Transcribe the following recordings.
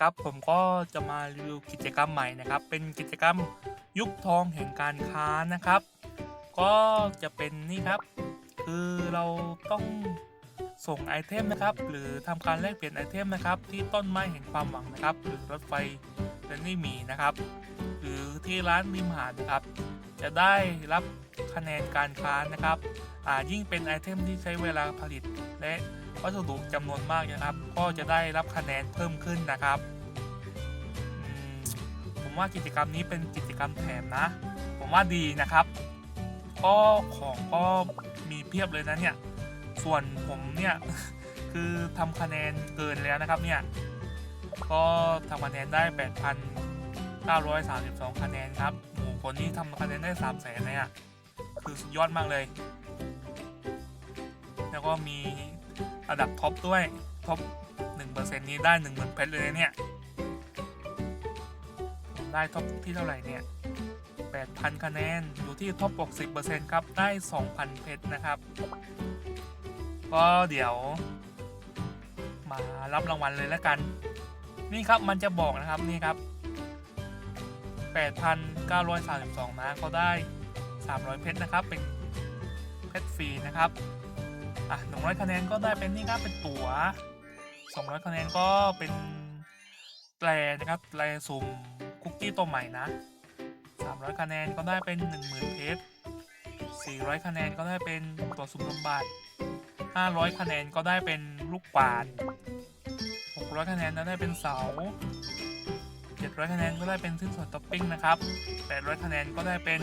ครับผมก็จะมารีวิวกิจกรรมใหม่นะครับ เป็นกิจกรรมยุคทองแห่งการค้านะครับ ก็จะเป็นนี่ครับ คือเราต้องส่งไอเทมนะครับ หรือทำการแลกเปลี่ยนไอเทมนะครับ ที่ต้นไม้แห่งความหวังนะครับ หรือรถไฟเรนนี่มีนะครับ หรือที่ร้านริมหาดนะครับ จะได้รับคะแนนการค้านะครับอ่ายิ่งเป็นไอเทมที่ใช้เวลาผลิตและวัสดุจำนวนมากนะครับ ก็จะได้รับคะแนนเพิ่มขึ้นนะครับ ว่ากิจกรรมนี้เป็นกิจกรรมแถมนะ ผมว่าดีนะครับ ก็ของก็มีเพียบเลยนะเนี่ย ส่วนผมเนี่ยคือทำคะแนนเกินแล้วนะครับเนี่ย ก็ทำคะแนนได้ 8,932 คะแนนครับโหคนนี้ทำคะแนนได้ 3 0 0แสนเลยอะคือสุดยอดมากเลย แล้วก็มีระดับท็อปด้วย ท็อป1%นี้ได้ 10,000เพชรเลยนะเนี่ย ได้ท็อปที่เท่าไหร่เนี่ย8,000 คะแนน อยู่ที่ท็อป 60%ครับ ได้ 2,000 เพชรนะครับ ก็เดี๋ยว มารับรางวัลเลยแล้วกัน นี่ครับมันจะบอกนะครับนี่ครับ 8,932 นะเขาได้ 300 เพชรนะครับ เป็นเพชรฟรีนะครับ อะ 100 คะแนนก็ได้เป็นนี่ครับ เป็นตั๋ว 200 คะแนนก็เป็นแปลนะครับแปลสุ่ม คุกกี้ตัวใหม่นะ 300 คะแนนก็ได้เป็น 10,000 เพชร 400 คะแนนก็ได้เป็นตัวสุ่มสมบัติ500 คะแนนก็ได้เป็นลูกกวาด600 คะแนนก็ได้เป็นเสา 700 คะแนนก็ได้เป็นชิ้นส่วนท็อปปิ้งนะครับ 800 คะแนนก็ได้เป็น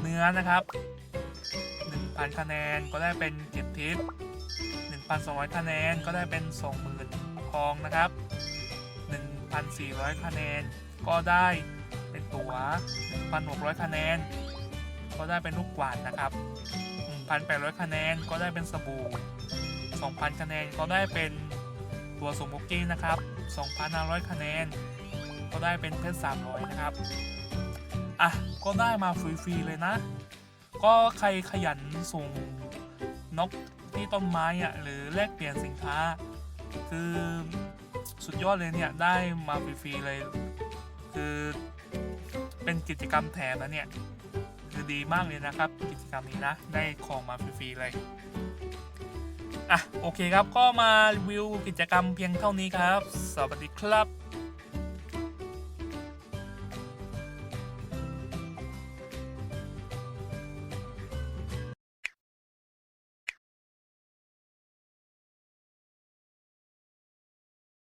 เนื้อนะครับ 1,000 คะแนนก็ได้เป็นเก็บทิป1,200 คะแนนก็ได้เป็น 20,000ทองนะครับ 1,400 คะแนน ก็ได้เป็นตัว๋ว1,600 คะแนน ก็ได้เป็นลูกกวาดนะครับ 1,800 คะแนนก็ได้เป็นสบู่ 2,000 คะแนนก็ได้เป็นตัวสมบุกี้นะครับ 2,500 คะแนน ก็ได้เป็นเพชร300 นะครับ อะ ก็ได้มาฟรีๆเลยนะ ก็ใครขยันส่งนกที่ต้นไม้อะหรือแลกเปลี่ยนสินค้า คือ สุดยอดเลยเนี่ย ได้มาฟรีๆเลย คือเป็นกิจกรรมแถมนะเนี่ย คือดีมากเลยนะครับ กิจกรรมนี้นะ ได้ของมาฟรีๆเลย อะ โอเคครับก็มารีวิวกิจกรรมเพียงเท่านี้ครับ สวัสดีครับ